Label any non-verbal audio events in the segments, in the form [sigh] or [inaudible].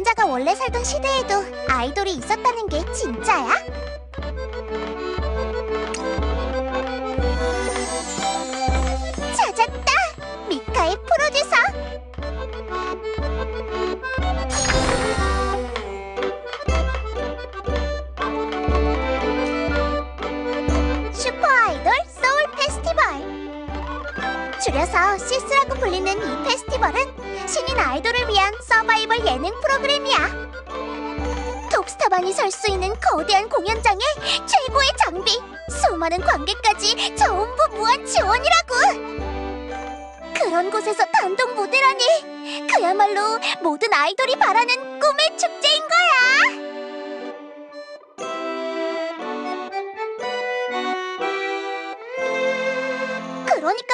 혼자가 원래 살던 시대에도 아이돌이 있었다는 게 진짜야? 찾았다! 미카의 프로듀서! 줄여서 시스라고 불리는 이 페스티벌은 신인 아이돌을 위한 서바이벌 예능 프로그램이야. 톱스타만이 설 수 있는 거대한 공연장에 최고의 장비, 수많은 관객까지 전부 무한 지원이라고! 그런 곳에서 단독 무대라니! 그야말로 모든 아이돌이 바라는 꿈의 축제인 거야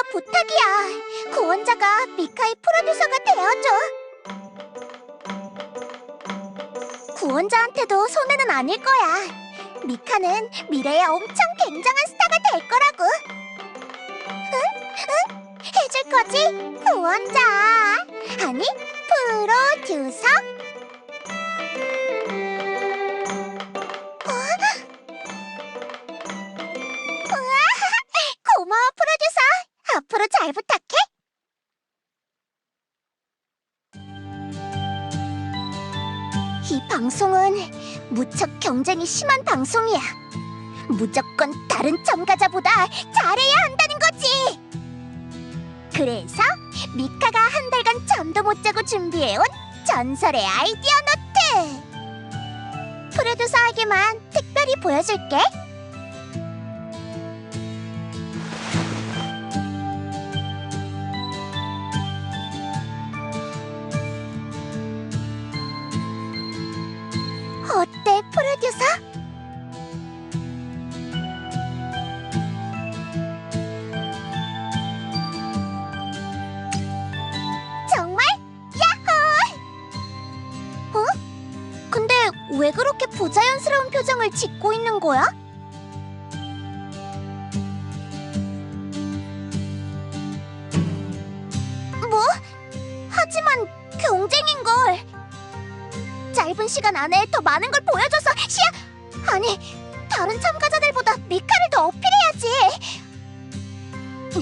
그러니까 부탁이야. 구원자가 미카의 프로듀서가 되어줘. 구원자한테도 손해는 아닐 거야. 미카는 미래에 엄청 굉장한 스타가 될 거라고. 응? 응? 해줄 거지? 구원자. 아니, 프로듀서? 이 방송은 무척 경쟁이 심한 방송이야. 무조건 다른 참가자보다 잘해야 한다는 거지. 그래서 미카가 한 달간 잠도 못 자고 준비해온 전설의 아이디어 노트. 프로듀서에게만 특별히 보여줄게. 프로듀서? 정말? 야호! 어? 근데 왜 그렇게 부자연스러운 표정을 짓고 있는 거야? 시간 안에 더 많은 걸 보여줘서 시야 아니 다른 참가자들보다 미카를 더 어필해야지.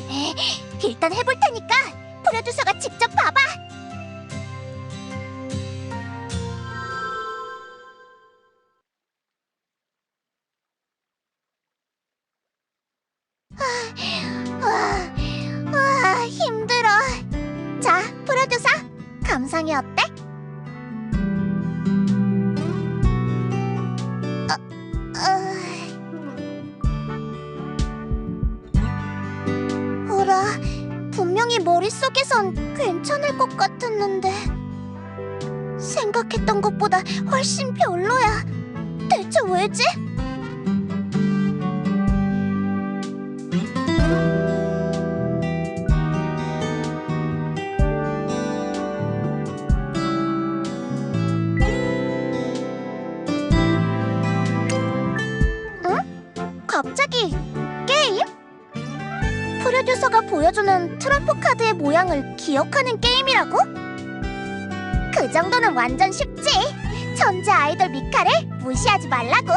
네, [laughs] 일단 해볼 테니까 프로듀서가 직접 봐봐. 아, 아, 아, 힘들어. 자 프로듀서 감상이 어때? 분명히 머릿속에선 괜찮을 것 같았는데 생각했던 것보다 훨씬 별로야. 대체 왜지? 보여주는 트럼프 카드의 모양을 기억하는 게임이라고? 그 정도는 완전 쉽지. 천재 아이돌 미카를 무시하지 말라고.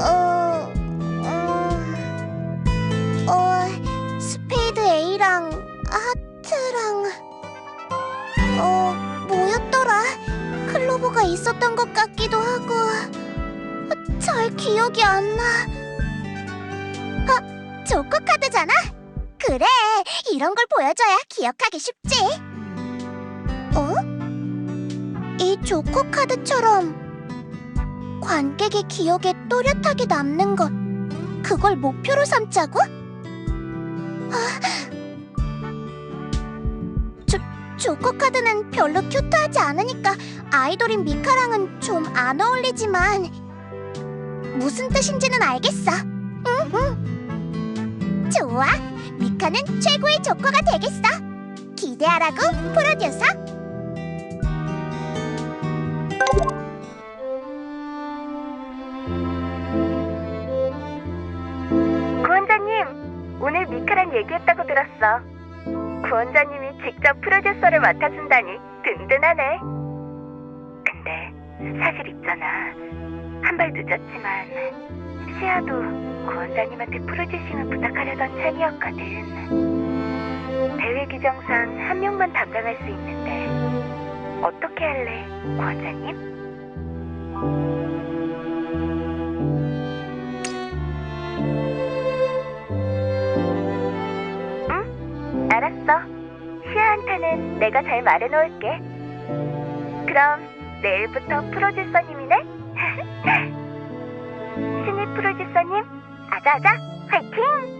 어, 음, 어, 스페이드 A랑 하트랑 어, 뭐였더라? 클로버가 있었던 것 같기도 하고. 잘 기억이 안 나. 아, 조커 카드잖아. 그래, 이런 걸 보여줘야 기억하기 쉽지. 어? 이 조커 카드처럼 관객의 기억에 또렷하게 남는 것, 그걸 목표로 삼자고? 아, 조, 조커 카드는 별로 큐트하지 않으니까 아이돌인 미카랑은 좀 안 어울리지만 무슨 뜻인지는 알겠어. 응, 응. 좋아. 미카는 최고의 조커가 되겠어. 기대하라고, 프로듀서. 구원자님, 오늘 미카랑 얘기했다고 들었어. 구원자님이 직접 프로듀서를 맡아준다니 든든하네. 사실 있잖아. 한 발 늦었지만 시아도 구원자님한테 프로듀싱을 부탁하려던 참이었거든. 대회 규정상 한 명만 담당할 수 있는데 어떻게 할래, 구원자님? 응, 알았어. 시아한테는 내가 잘 말해놓을게. 그럼 내일부터 프로듀서님이네? [laughs] 신입 프로듀서님, 아자아자, 화이팅!